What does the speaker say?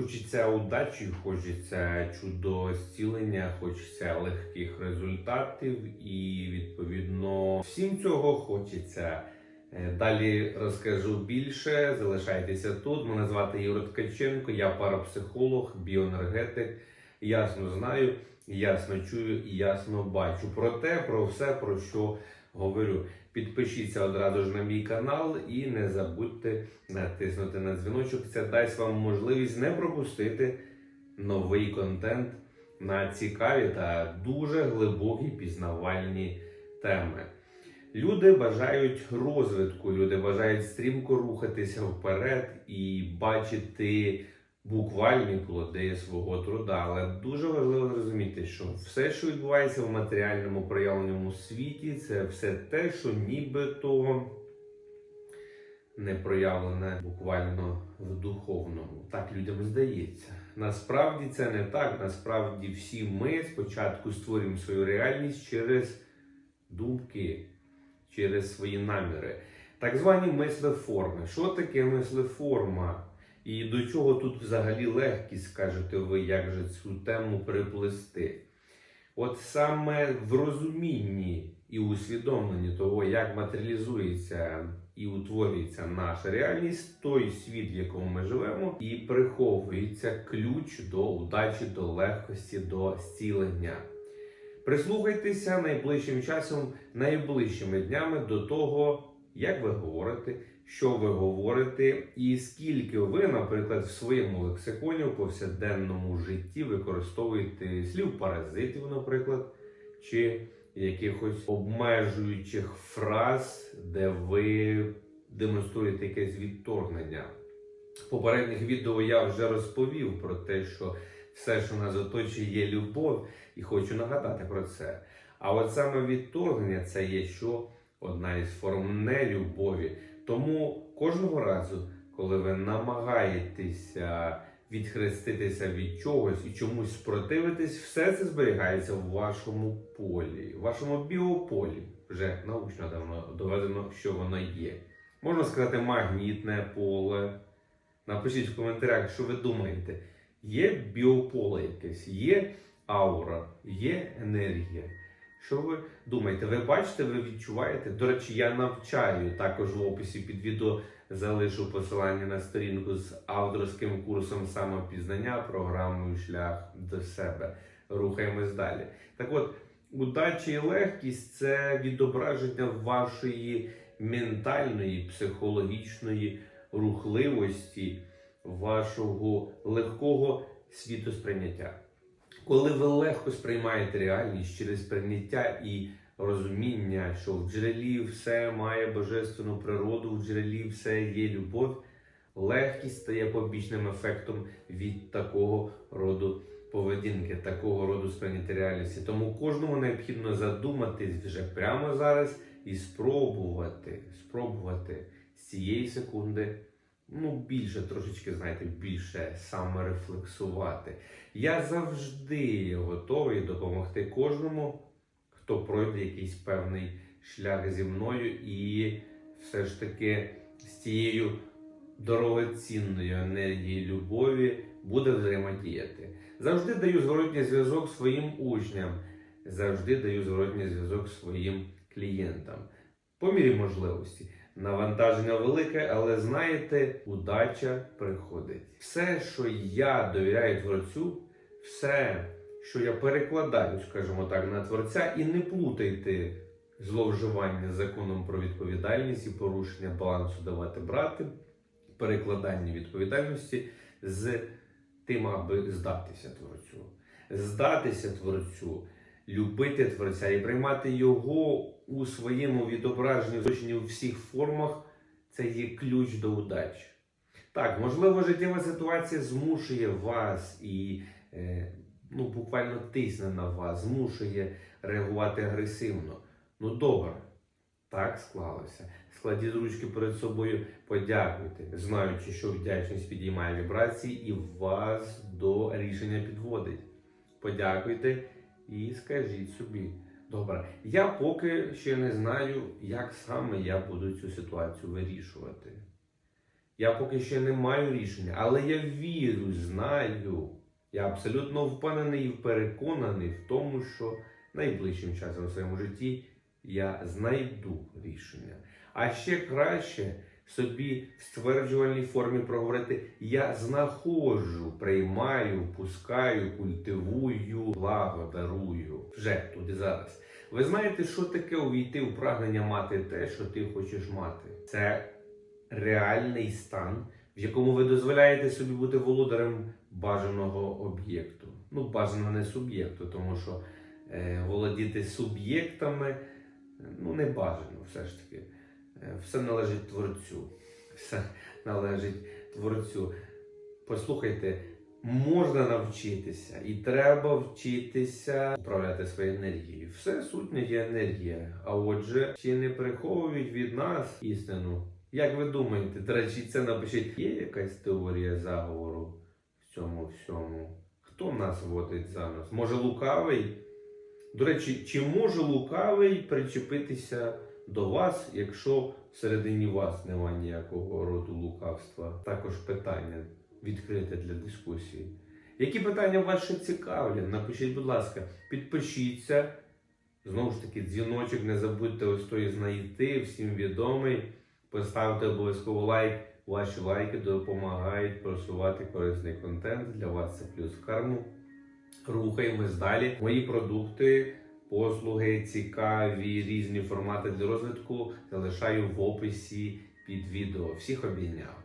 Хочеться удачі, хочеться чудового зцілення, хочеться легких результатів, і відповідно всім цього хочеться. Е, Далі розкажу більше. Залишайтеся тут. Мене звати Юра Ткаченко, я парапсихолог, біоенергетик. Ясно знаю, ясно чую і ясно бачу про те, про все, про що говорю. Підпишіться одразу ж на мій канал і не забудьте натиснути на дзвіночок. Це дасть вам можливість не пропустити новий контент на цікаві та дуже глибокі пізнавальні теми. Люди бажають розвитку, люди бажають стрімко рухатися вперед і бачити буквальні плоди свого труда. Але дуже важливо зрозуміти, що все, що відбувається в матеріальному проявленому світі, це все те, що нібито не проявлене буквально в духовному. Так людям здається. Насправді це не так. Насправді всі ми спочатку створюємо свою реальність через думки, через свої наміри. Так звані мислеформи. Що таке мислеформа? І до чого тут взагалі легкість, скажете ви, як же цю тему переплести? От саме в розумінні і усвідомленні того, як матеріалізується і утворюється наша реальність, той світ, в якому ми живемо, і приховується ключ до удачі, до легкості, до зцілення. Прислухайтеся найближчим часом, найближчими днями до того, як ви говорите, що ви говорите, і скільки ви, наприклад, в своєму лексиконі у повсякденному житті використовуєте слів паразитів, наприклад, чи якихось обмежуючих фраз, де ви демонструєте якесь відторгнення. В попередніх відео я вже розповів про те, що все, що нас оточує, є любов, і хочу нагадати про це. А от саме відторгнення це є що одна із форм нелюбові. Тому кожного разу, коли ви намагаєтеся відхреститися від чогось і чомусь спротивитись, все це зберігається в вашому полі, в вашому біополі. Вже научно давно доведено, що воно є. Можна сказати, магнітне поле. Напишіть в коментарях, що ви думаєте. Є біополе якесь, є аура, є енергія. Що ви думаєте? Ви бачите, ви відчуваєте? До речі, я навчаю також в описі під відео залишу посилання на сторінку з авторським курсом самопізнання програмою Шлях до себе. Рухаємось далі. Так от, удача і легкість це відображення вашої ментальної, психологічної рухливості, вашого легкого світосприйняття. Коли ви легко сприймаєте реальність через прийняття і розуміння, що в джерелі все має божественну природу, в джерелі все є любов, легкість стає побічним ефектом від такого роду поведінки, такого роду сприйняття реальності. Тому кожному необхідно задуматись вже прямо зараз і спробувати, спробувати з цієї секунди ну, більше, трошечки, знаєте, більше саморефлексувати. Я завжди готовий допомогти кожному, хто пройде якийсь певний шлях зі мною і все ж таки з цією дорогоцінною енергією любові буде взаємодіяти. Завжди даю зворотній зв'язок своїм учням, завжди даю зворотній зв'язок своїм клієнтам. По мірі можливості. Навантаження велике, але знаєте, удача приходить. Все, що я довіряю творцю, все, що я перекладаю, скажімо так, на творця, і не плутайте зловживання законом про відповідальність і порушення балансу давати брати, перекладання відповідальності з тим, аби здатися творцю. Здатися творцю, любити творця і приймати його у своєму відображенні оточенні у всіх формах це є ключ до удачі. Так, можливо, життєва ситуація змушує вас і е, ну, буквально тисне на вас, змушує реагувати агресивно. Ну добре, так склалося. Складіть ручки перед собою, подякуйте, знаючи, що вдячність підіймає вібрації і вас до рішення підводить. Подякуйте і скажіть собі. Добре, я поки ще не знаю, як саме я буду цю ситуацію вирішувати. Я поки що не маю рішення, але я вірю, знаю. Я абсолютно впевнений і переконаний в тому, що найближчим часом в своєму житті я знайду рішення. А ще краще собі в стверджувальній формі проговорити: я знаходжу, приймаю, пускаю, культивую, благодарую. Вже тут і зараз. Ви знаєте, що таке увійти в прагнення мати те, що ти хочеш мати? Це реальний стан, в якому ви дозволяєте собі бути володарем бажаного об'єкту. Ну, бажано не суб'єкту, тому що е, володіти суб'єктами ну, не бажано все ж таки. Е, все належить творцю. Все належить творцю. Послухайте, можна навчитися і треба вчитися управляти своєю енергією. Все сутнє є енергія. А отже, чи не приховують від нас істину? Як ви думаєте, до речі, це напишіть, є якась теорія заговору в цьому всьому? Хто нас водить за нас? Може лукавий? До речі, чи може лукавий причепитися до вас, якщо всередині вас немає ніякого роду лукавства? Також питання відкрите для дискусії. Які питання вас ще цікавлять? Напишіть, будь ласка, підпишіться. Знову ж таки, дзвіночок, не забудьте ось той знайти, всім відомий. Поставте обов'язково лайк. Ваші лайки допомагають просувати корисний контент. Для вас це плюс в карму. Рухаємось далі. Мої продукти, послуги, цікаві, різні формати для розвитку залишаю в описі під відео. Всіх обійняв.